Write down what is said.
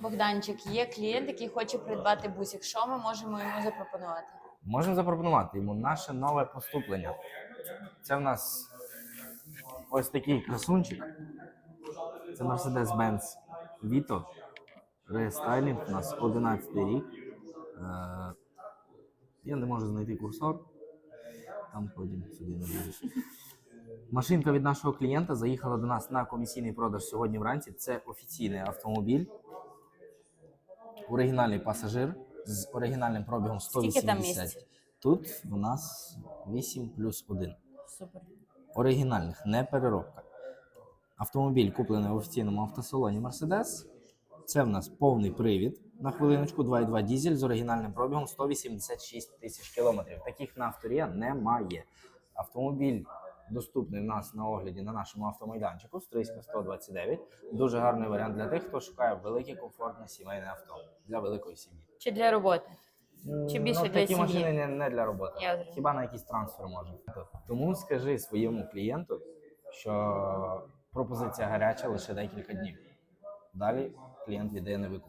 Богданчик, є клієнт, який хоче придбати бусик. Що ми можемо йому запропонувати? Можемо запропонувати йому наше нове поступлення. Це в нас ось такий красунчик. Це Mercedes-Benz Vito. Рестайлінг у нас 11 рік. Е, я не можу знайти курсор. Там потім собі набереш. Машинка від нашого клієнта заїхала до нас на комісійний продаж сьогодні вранці. Це офіційний автомобіль. Оригінальний пасажир з оригінальним пробігом Скільки там 180. місць? Тут у нас 8 плюс 1. Супер. Оригінальних, не переробка. Автомобіль куплений в офіційному автосалоні Mercedes. Це в нас повний привід на хвилиночку 2.2 дізель з оригінальним пробігом 186 тисяч кілометрів. Таких на авторія немає. Автомобіль доступний в нас на огляді на нашому автомайданчику Стрийська 129. Дуже гарний варіант для тих, хто шукає велике, комфортне сімейне авто для великої сім'ї. Чи для роботи? Чи більше ну, для такі сім'ї? машини не, не для роботи. Я. Хіба на якийсь трансфер може. Тому скажи своєму клієнту, що пропозиція гаряча лише декілька днів. Далі клієнт віддає на викуп.